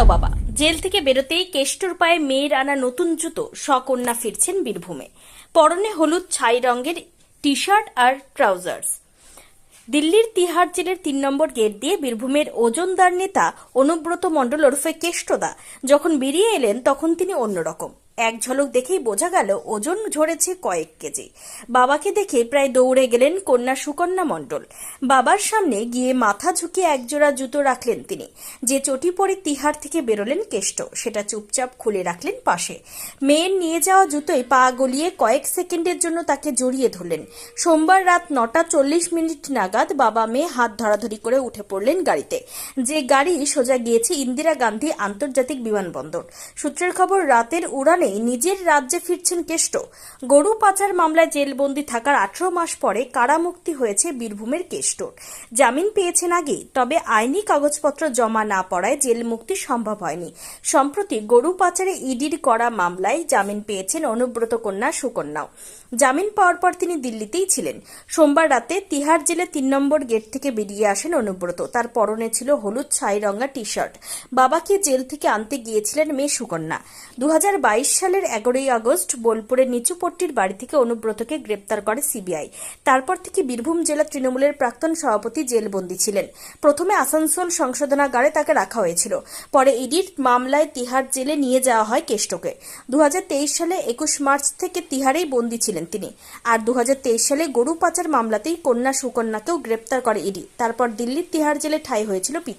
বাঁচাও বাবা। জেল থেকে বেরোতেই কেষ্টর পায়ে মেয়ের আনা নতুন জুতো সকন্যা ফিরছেন বীরভূমে। পরনে হলুদ ছাই রঙের টি শার্ট আর ট্রাউজার্স। দিল্লির তিহার জেলের তিন নম্বর গেট দিয়ে বীরভূমের ওজনদার নেতা অনুব্রত মণ্ডল ওরফে কেষ্টদা যখন বেরিয়ে এলেন, তখন তিনি অন্যরকম। এক ঝলক দেখেই বোঝা গেল ওজন ঝরেছে কয়েক কেজি। বাবাকে দেখে প্রায় দৌড়ে গেলেন কন্যা সুকন্যা মণ্ডল। বাবার সামনে গিয়ে মাথা ঝুঁকিয়ে একজোড়া জুতো রাখলেন তিনি। যে চটি পরে তিহার থেকে বেরোলেন কেষ্ট, সেটা চুপচাপ খুলে রাখলেন পাশে। মেয়ের নিয়ে যাওয়া জুতোয় পা গলিয়ে কয়েক সেকেন্ডের জন্য তাকে জড়িয়ে ধরলেন। সোমবার রাত নটা চল্লিশ মিনিট নাগাদ বাবা মেয়ে হাত ধরাধরি করে উঠে পড়লেন গাড়িতে। যে গাড়ি সোজা গিয়েছে ইন্দিরা গান্ধী আন্তর্জাতিক বিমানবন্দর। সূত্রের খবর, রাতের উড়ানে নিজের রাজ্যে ফিরছেন কেষ্ট। গরু পাচার মামলায় জেলবন্দি থাকার আঠারো মাস পরে কারামুক্তি হয়েছে বীরভূমের কেষ্টর জামিন পেয়েছেন আগে তবে আইনি কাগজপত্র জমা না পড়ায় জেল মুক্তি সম্ভব হয়নি। সম্প্রতি গরু পাচারে ইডির করা মামলায় জামিন পেয়েছেন অনুব্রত কন্যা সুকন্যাও। জামিন পাওয়ার পর তিনি দিল্লিতেই ছিলেন। সোমবার রাতে তিহার জেলে তিন নম্বর গেট থেকে বেরিয়ে আসেন অনুব্রত। তার পরনে ছিল হলুদ ছাই রঙা টি শার্ট বাবাকে জেল থেকে আনতে গিয়েছিলেন মেয়ে সুকন্যা। দু হাজার বাইশ সালের এগারোই আগস্ট বোলপুরের নিচুপট্টির বাড়ি থেকে অনুব্রতকে গ্রেপ্তার করে সিবিআই। তারপর থেকে বীরভূম জেলা তৃণমূলের প্রাক্তন সভাপতি জেলবন্দি ছিলেন। প্রথমে আসানসোল সংশোধনাগারে তাকে রাখা হয়েছিল। পরে ইডির মামলায় তিহার জেলে নিয়ে যাওয়া হয় কেষ্টকে। দুহাজার তেইশ সালে একুশ মার্চ থেকে তিহারেই বন্দী ছিলেন তিনি। আর দুহাজার তেইশ সালে গরু পাচার মামলাতেই কন্যা সুকন্যাকেও গ্রেপ্তার করে ইডি। তারপর দিল্লির তিহার জেলে ঠাঁই হয়েছিল পিতা।